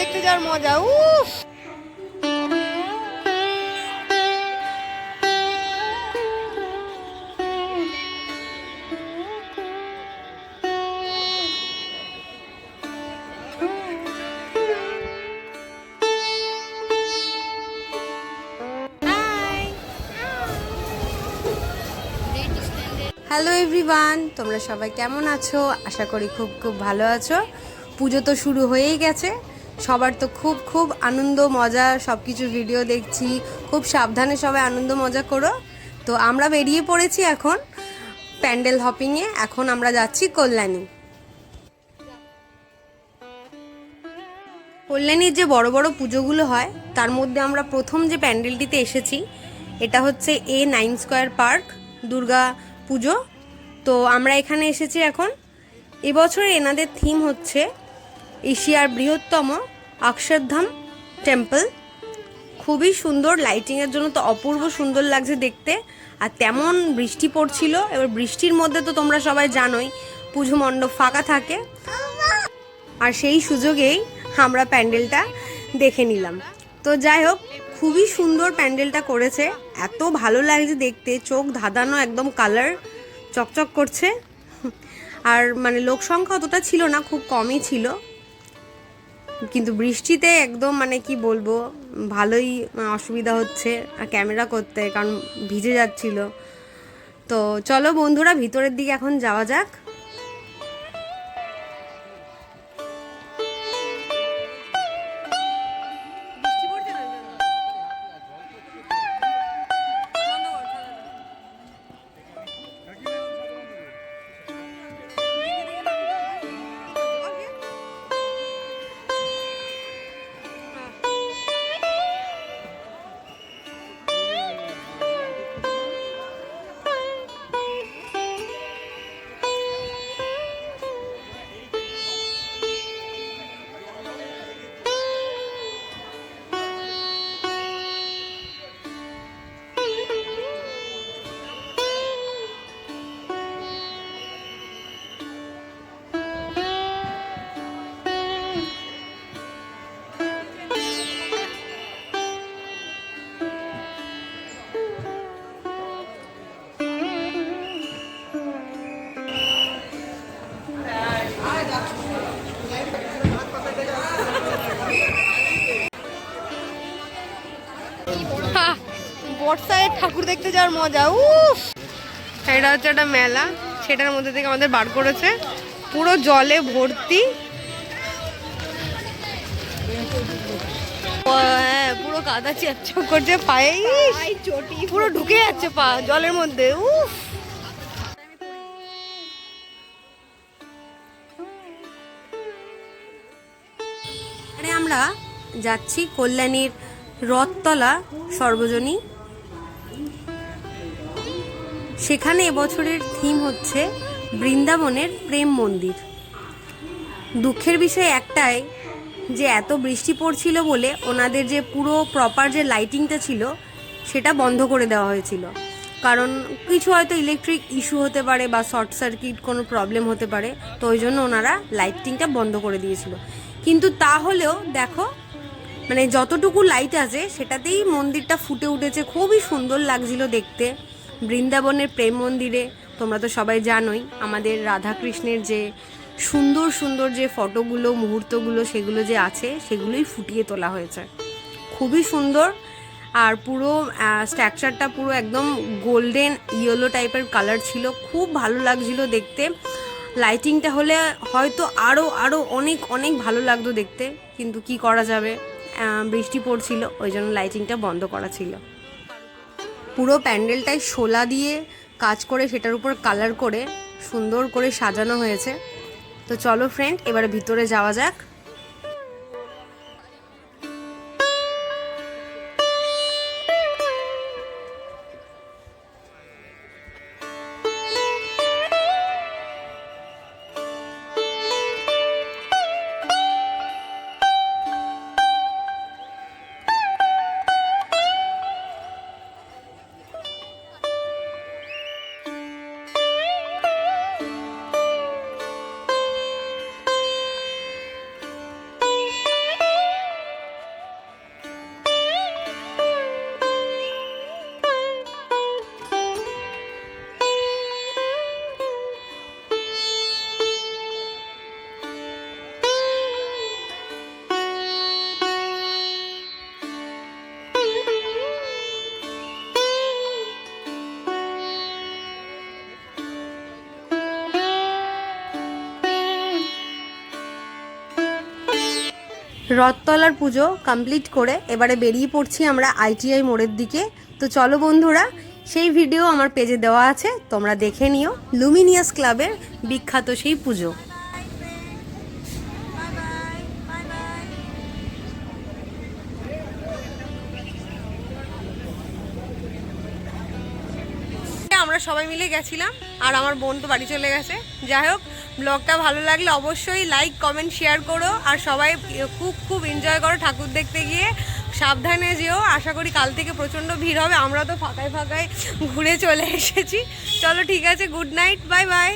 দেখতে যাওয়ার মজা, উফ! হ্যালো এভরিওয়ান তোমরা সবাই কেমন আছো? আশা করি খুব খুব ভালো আছো। পুজো তো শুরু হয়েই গেছে। সবার তো খুব খুব আনন্দ, মজা সব কিছু ভিডিও দেখছি। খুব সাবধানে সবাই আনন্দ, মজা করো। তো আমরা বেরিয়ে পড়েছি এখন প্যান্ডেল হপিংয়ে এখন আমরা যাচ্ছি কল্যাণী। কল্যাণীর যে বড় বড় পুজোগুলো হয়, তার মধ্যে আমরা প্রথম যে প্যান্ডেলটিতে এসেছি, এটা হচ্ছে A nine square park Durga Pujo. তো আমরা এখানে এসেছি এখন। এবছরে এনাদের থিম হচ্ছে এশিয়ার বৃহত্তম অক্ষরধাম টেম্পল। খুবই সুন্দর লাইটিংয়ের জন্য তো অপূর্ব সুন্দর লাগছে দেখতে। আর তেমন বৃষ্টি পড়ছিল, এবার বৃষ্টির মধ্যে তো তোমরা সবাই জানোই, পুজো মণ্ডপ ফাঁকা থাকে। আর সেই সুযোগেই আমরা প্যান্ডেলটা দেখে নিলাম। তো যাই হোক, খুবই সুন্দর প্যান্ডেলটা করেছে। এত ভালো লাগছে দেখতে, চোখ ধাঁধানো, একদম কালার চকচক করছে। আর মানে লোক সংখ্যা অতটা ছিল না, খুব কমই ছিল। কিন্তু বৃষ্টিতে একদম মানে কি বলব, ভালোই অসুবিধা হচ্ছে আর ক্যামেরা করতে কারণ ভিজে যাচ্ছিল। তো চলো বন্ধুরা, ভিতরের দিকে এখন যাওয়া যাক। বর্ষায় ঠাকুর দেখতে যাওয়ার মজা উফ! এটা হচ্ছে একটা মেলা সেটার মধ্যে থেকে আমাদের বার করেছে। পুরো জলে ভর্তি। হ্যাঁ পুরো কাদা চেপচপ করছে পায়ে ইস, পুরো ঢুকে যাচ্ছে পা জলের মধ্যে উফ! আমরা যাচ্ছি কল্যাণীর রথতলা সর্বজনী সেখানে এবছরের থিম হচ্ছে বৃন্দাবনের প্রেম মন্দির। দুঃখের বিষয় একটাই যে এত বৃষ্টি পড়ছিল বলে ওনাদের যে পুরো প্রপার যে লাইটিংটা ছিল, সেটা বন্ধ করে দেওয়া হয়েছিল। কারণ কিছু হয়তো ইলেকট্রিক ইস্যু হতে পারে বা শর্ট সার্কিট কোনো প্রবলেম হতে পারে, তো ওই জন্য ওনারা লাইটিংটা বন্ধ করে দিয়েছিল। কিন্তু তাহলেও দেখো মানে যতটুকু লাইট আছে, সেটাতেই মন্দিরটা ফুটে উঠেছে। খুবই সুন্দর লাগছিল দেখতে। বৃন্দাবনের প্রেম মন্দিরে, তোমরা তো সবাই জানোই, আমাদের রাধাকৃষ্ণের যে সুন্দর সুন্দর যে ফটোগুলো, মুহূর্তগুলো, সেগুলো যে আছে, সেগুলোই ফুটিয়ে তোলা হয়েছে। খুবই সুন্দর আর পুরো স্ট্রাকচারটা পুরো একদম গোল্ডেন ইয়েলো টাইপের কালার ছিল। খুব ভালো লাগছিল দেখতে। লাইটিংটা হলে হয়তো আরও আরও অনেক অনেক ভালো লাগতো দেখতে, কিন্তু কি করা যাবে? বৃষ্টি পড়ছিল, ওই জন্য লাইটিংটা বন্ধ করা ছিল। পুরো প্যান্ডেলটাই শোলা দিয়ে কাজ করে, সেটার উপর কালার করে সুন্দর করে সাজানো হয়েছে। তো চলো ফ্রেন্ড এবার ভিতরে যাওয়া যাক। রথতলার পুজো কমপ্লিট করে এবারে বেরিয়ে পড়ছি আমরা আইটিআই মোড়ের দিকে। তো চলো বন্ধুরা, সেই ভিডিও আমার পেজে দেওয়া আছে, তোমরা দেখে নিও। লুমিনিয়াস ক্লাবের বিখ্যাত সেই পুজো। আমরা সবাই মিলে গেছিলাম, আর আমার বোন তো বাড়ি চলে গেছে। যাই হোক ব্লগটা ভালো লাগলে অবশ্যই লাইক কমেন্ট শেয়ার করো, আর সবাই খুব খুব এনজয় করো ঠাকুর দেখতে গিয়ে। সাবধানে যেও, আশা করি কাল থেকে প্রচণ্ড ভিড় হবে, আমরা তো ফাঁকায় ফাঁকায় ঘুরে চলে এসেছি। চলো ঠিক আছে গুড নাইট বাই বাই